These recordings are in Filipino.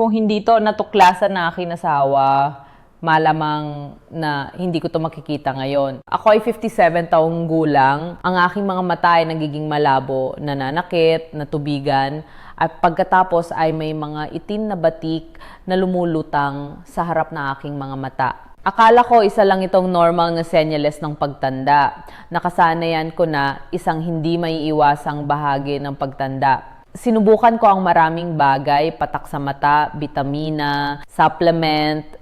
Kung hindi to natuklasan na aking asawa, malamang na hindi ko to makikita ngayon. Ako ay 57 taong gulang. Ang aking mga mata ay nagiging malabo, nananakit, natubigan, at pagkatapos ay may mga itim na batik na lumulutang sa harap ng aking mga mata. Akala ko isa lang itong normal na senyales ng pagtanda. Nakasanayan ko na isang hindi maiiwasang bahagi ng pagtanda. Sinubukan ko ang maraming bagay, patak sa mata, vitamina, supplement,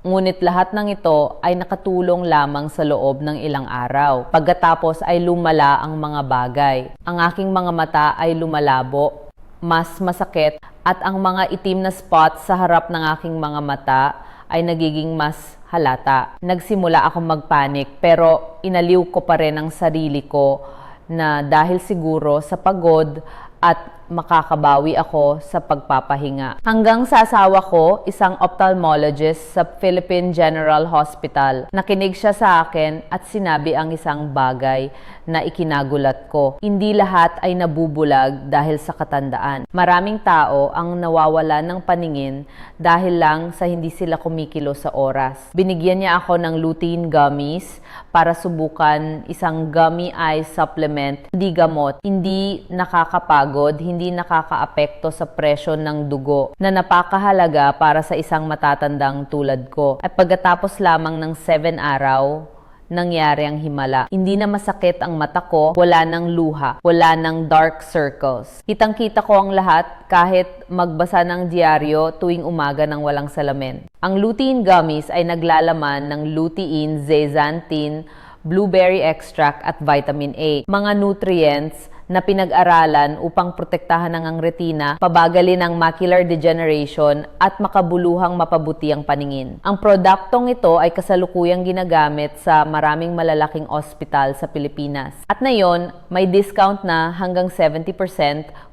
Ngunit lahat ng ito ay nakatulong lamang sa loob ng ilang araw. Pagkatapos ay lumala ang mga bagay. Ang aking mga mata ay lumalabo, mas masakit, at ang mga itim na spots sa harap ng aking mga mata ay nagiging mas halata. Nagsimula akong magpanik pero inaliw ko pa rin ang sarili ko na dahil siguro sa pagod at makakabawi ako sa pagpapahinga. Hanggang sa asawa ko, isang ophthalmologist sa Philippine General Hospital, nakinig siya sa akin at sinabi ang isang bagay na ikinagulat ko. Hindi lahat ay nabubulag dahil sa katandaan. Maraming tao ang nawawala ng paningin dahil lang sa hindi sila kumikilo sa oras. Binigyan niya ako ng lutein gummies para subukan isang gummy eye supplement, hindi gamot, hindi nakakapagod, hindi nakakaapekto sa presyon ng dugo na napakahalaga para sa isang matatandang tulad ko. At pagkatapos lamang ng 7 araw, nangyari ang himala. Hindi na masakit ang mata ko, wala nang luha, wala nang dark circles. Kitang-kita ko ang lahat kahit magbasa ng diaryo tuwing umaga ng walang salamin. Ang lutein gummies ay naglalaman ng lutein, zeaxanthin, blueberry extract at vitamin A. Mga nutrients na pinag-aralan upang protektahan ng ang retina, pabagalin ang macular degeneration at makabuluhang mapabuti ang paningin. Ang produktong ito ay kasalukuyang ginagamit sa maraming malalaking ospital sa Pilipinas. At ngayon, may discount na hanggang 70%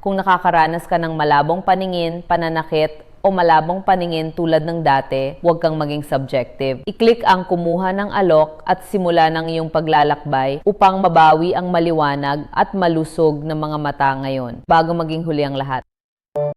kung nakakaranas ka ng malabong paningin, pananakit, o malabong paningin tulad ng dati, huwag kang maging subjective. I-click ang kumuha ng alok at simula ng iyong paglalakbay upang mabawi ang maliwanag at malusog ng mga mata ngayon bago maging huli ang lahat.